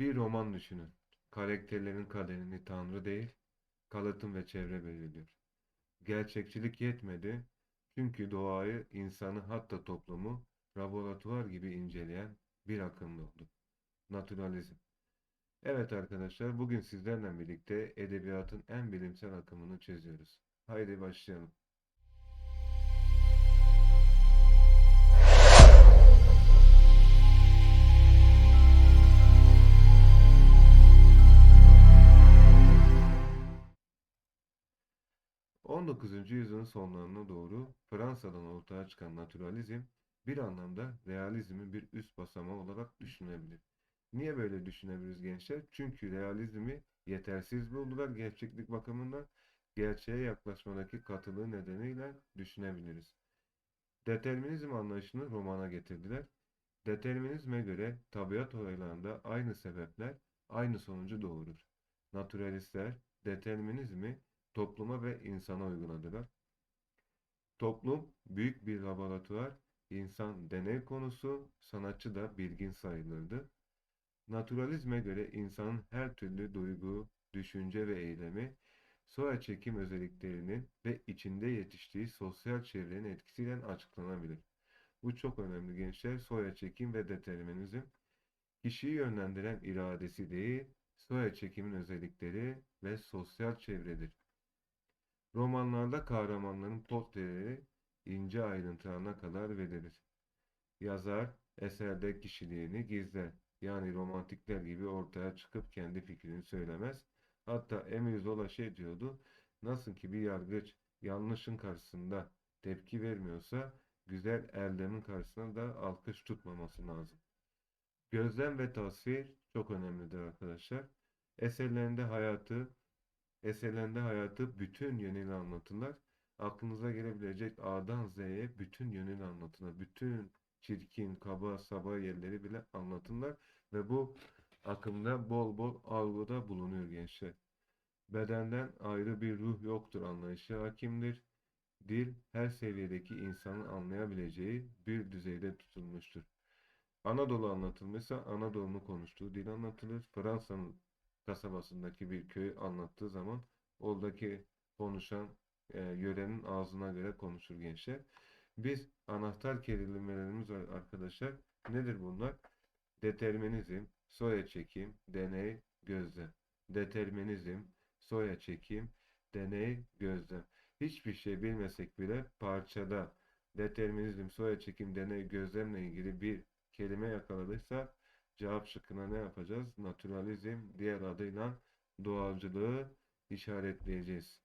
Bir roman düşünün. Karakterlerin kaderini Tanrı değil, kalıtım ve çevre belirliyor. Gerçekçilik yetmedi. Çünkü doğayı, insanı hatta toplumu laboratuvar gibi inceleyen bir akım oldu. Naturalizm. Evet arkadaşlar, bugün sizlerle birlikte edebiyatın en bilimsel akımını çözüyoruz. Haydi başlayalım. ...19. yüzyılın sonlarına doğru Fransa'dan ortaya çıkan naturalizm bir anlamda realizmin bir üst basamağı olarak düşünebilir. Niye böyle düşünebiliriz gençler? Çünkü realizmi yetersiz buldular gerçeklik bakımından. Gerçeğe yaklaşmadaki katılığı nedeniyle düşünebiliriz. Determinizm anlayışını romana getirdiler. Determinizme göre tabiat olaylarında aynı sebepler aynı sonucu doğurur. Naturalistler determinizmi topluma ve insana uyguladılar. Toplum büyük bir laboratuvar, insan deney konusu, sanatçı da bilgin sayılırdı. Naturalizme göre insanın her türlü duygu, düşünce ve eylemi soya çekim özelliklerinin ve içinde yetiştiği sosyal çevrenin etkisiyle açıklanabilir. Bu çok önemli gençler. Soya çekim ve determinizm kişiyi yönlendiren iradesi değil, soya çekimin özellikleri ve sosyal çevredir. Romanlarda kahramanların portreleri ince ayrıntılarına kadar verilir. Yazar eserde kişiliğini gizler. Yani romantikler gibi ortaya çıkıp kendi fikrini söylemez. Hatta Emile Zola şey diyordu. Nasıl ki bir yargıç yanlışın karşısında tepki vermiyorsa güzel erdemin karşısında da alkış tutmaması lazım. Gözlem ve tasvir çok önemlidir arkadaşlar. Eserlerinde hayatı eserlerinde hayatı bütün yönüyle anlatırlar. Aklınıza gelebilecek A'dan Z'ye bütün yönüyle anlatırlar. Bütün çirkin, kaba, saba yerleri bile anlatırlar ve bu akımda bol bol algıda bulunuyor gençler. Bedenden ayrı bir ruh yoktur anlayışı hakimdir. Dil her seviyedeki insanın anlayabileceği bir düzeyde tutulmuştur. Anadolu anlatılmışsa Anadolu'nun konuştuğu dil anlatılır. Fransa'nın kasabasındaki bir köy anlattığı zaman oradaki konuşan e, yörenin ağzına göre konuşur gençler. Biz anahtar kelimelerimiz var arkadaşlar. Nedir bunlar? Determinizm, soya çekim, deney, gözlem. Determinizm, soya çekim, deney, gözlem. Hiçbir şey bilmesek bile parçada determinizm, soya çekim, deney, gözlemle ilgili bir kelime yakaladıysak cevap şıkkına ne yapacağız? Naturalizm diğer adıyla doğalcılığı işaretleyeceğiz.